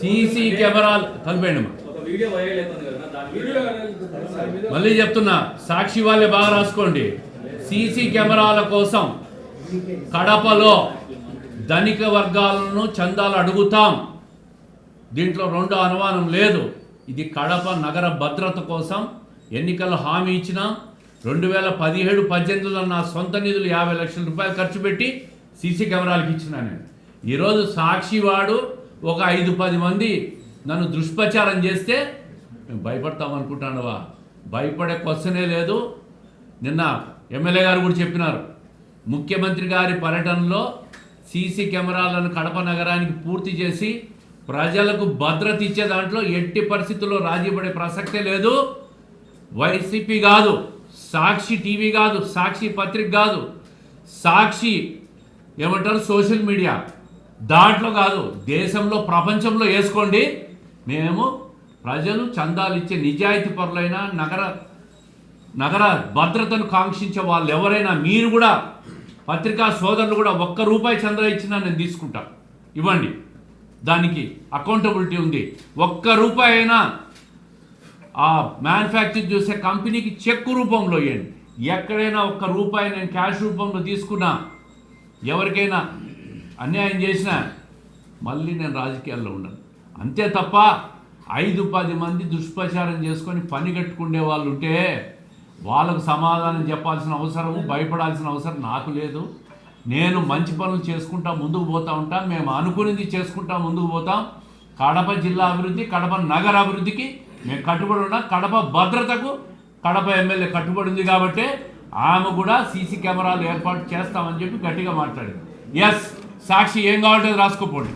CC కెమెరాలు కలిపేయండి మళ్ళీ చెప్తున్నా సాక్షి వాళ్ళే బాగా రాసుకోండి. సీసీ కెమెరాల కోసం కడపలో ధనిక వర్గాలను చందాలు అడుగుతాం. దీంట్లో రెండో అనుమానం లేదు. ఇది కడప నగర భద్రత కోసం ఎన్నికల్లో హామీ ఇచ్చిన రెండు వేల పదిహేడు పద్దెనిమిదిలో నా సొంత నిధులు యాభై లక్షల రూపాయలు ఖర్చు పెట్టి సీసీ కెమెరాలకు ఇచ్చిన నేను. ఈరోజు సాక్షి వాడు ఒక ఐదు పది మంది నన్ను దుష్ప్రచారం చేస్తే మేము భయపడతాం అనుకుంటానువా? భయపడే క్వశ్చనే లేదు. నిన్న ఎమ్మెల్యే గారు కూడా చెప్పినారు. ముఖ్యమంత్రి గారి పర్యటనలో సీసీ కెమెరాలను కడప నగరానికి పూర్తి చేసి ప్రజలకు భద్రత ఇచ్చే దాంట్లో ఎట్టి పరిస్థితుల్లో రాజీ పడే ప్రసక్తే లేదు. వైసీపీ కాదు సాక్షి టీవీ కాదు సాక్షి పత్రిక కాదు సాక్షి ఏమంటారు సోషల్ మీడియా. దాంట్లో కాదు దేశంలో ప్రపంచంలో వేసుకోండి. మేము ప్రజలు చందాలు ఇచ్చే నిజాయితీ పరులైన నగర నగర భద్రతను కాంక్షించే వాళ్ళు ఎవరైనా మీరు కూడా పత్రికా సోదరులు కూడా ఒక్క రూపాయి చందా ఇచ్చినా నేను తీసుకుంటా. ఇవ్వండి. దానికి అకౌంటబిలిటీ ఉంది. ఒక్క రూపాయి అయినా ఆ మ్యానుఫ్యాక్చర్ చూసే కంపెనీకి చెక్ రూపంలో ఇవ్వండి. ఎక్కడైనా ఒక్క రూపాయి నేను క్యాష్ రూపంలో తీసుకున్నా ఎవరికైనా అన్యాయం చేసినా మళ్ళీ నేను రాజకీయాల్లో ఉండను. అంతే తప్ప ఐదు పది మంది దుష్ప్రచారం చేసుకొని పని కట్టుకునే వాళ్ళు ఉంటే వాళ్ళకు సమాధానం చెప్పాల్సిన అవసరం భయపడాల్సిన అవసరం నాకు లేదు. నేను మంచి పనులు చేసుకుంటా ముందుకు పోతా ఉంటాం మేము అనుకునేది చేసుకుంటా ముందుకు పోతాం. కడప జిల్లా అభివృద్ధి కడప నగర అభివృద్ధికి మేము కట్టుబడి ఉన్నాం. కడప భద్రతకు కడప ఎమ్మెల్యే కట్టుబడి ఉంది కాబట్టి ఆమె కూడా సీసీ కెమెరాలు ఏర్పాటు చేస్తామని చెప్పి గట్టిగా మాట్లాడింది. ఎస్ సాక్షి ఏం కావాలంటే రాసుకోపోండి.